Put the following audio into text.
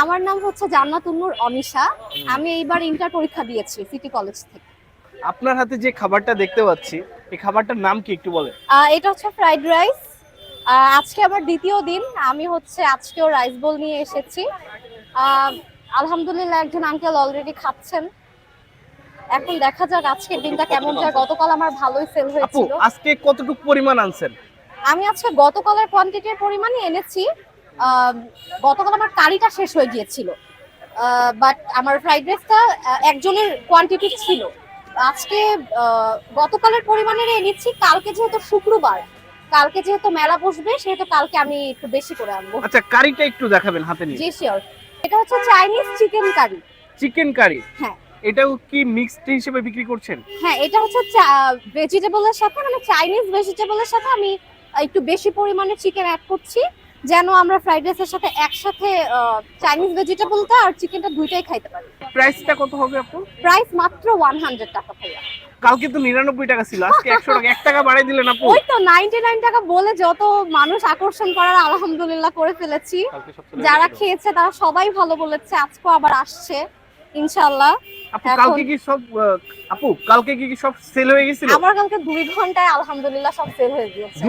আমার নাম হচ্ছে জান্নাত জান্নাতুন্নুর অনিশা। আমি এইবার ইন্টার পরীক্ষা দিয়েছি সিটি কলেজ থেকে। আপনার হাতে যে খাবারটা দেখতে পাচ্ছি এই খাবারটার নাম কি একটু বলেন? এটা হচ্ছে ফ্রাইড রাইস। আজকে আমার দ্বিতীয় দিন আমি হচ্ছে আজকেও রাইস বোল নিয়ে এসেছি। আলহামদুলিল্লাহ একজন আঙ্কেল অলরেডি খাচ্ছেন। এখন দেখা যাক আজকের দিনটা কেমন যায়। গতকাল আমার ভালোই সেল হয়েছিল। আজকে কতটুকু পরিমাণ আনছেন? আমি আজকে গতকালের কোয়ান্টিটির পরিমাণই এনেছি। গতকাল আমার কারিটা শেষ হয়ে গিয়েছিল। বাট আমার ফ্রাইড রাইসটা একজনের কোয়ান্টিটি ছিল। আজকে গতকালের পরিমাণের এনেছি কালকে যেহেতু শুক্রবার কালকে যেহেতু মেলা বসবে সেহেতু কালকে আমি একটু বেশি করে আনব। আচ্ছা কারিটা একটু দেখাবেন হাতে নিয়ে। জি শিওর এটা হচ্ছে Chinese chicken curry chicken curry হ্যাঁ। এটাও কি মিক্সড হিসেবে বিক্রি করছেন? হ্যাঁ এটা হচ্ছে ভেজিটেবলের সাথে মানে চাইনিজ ভেজিটেবলের সাথে আমি একটু বেশি পরিমাণে চিকেন অ্যাড করছি। যেন আমরা ফ্রাইড রাইসের সাথে একসাথে চাইনিজ ভেজিটেবলটা আর চিকেনটা দুইটাই খাইতে পারি। প্রাইসটা কত হবে আপু? প্রাইস মাত্র ওয়ান হান্ড্রেড টাকা ভাইয়া। কালকে তো নিরানব্বই টাকা ছিল আজকে একশো টাকা এক টাকা বাড়াই দিলেন আপু। ওই তো নাইনটি নাইন টাকা বলে যত মানুষ আকর্ষণ করার আলহামদুলিল্লাহ করে ফেলেছি। যারা খেয়েছে তারা সবাই ভালো বলেছে আজকেও আবার আসছে ইনশাল্লাহ আপু কালকে কি সব আপু কালকে কি কি সব সেল হয়ে গেছিল? আমার কালকে দুই ঘন্টায় আলহামদুলিল্লাহ সব সেল হয়ে গিয়েছে।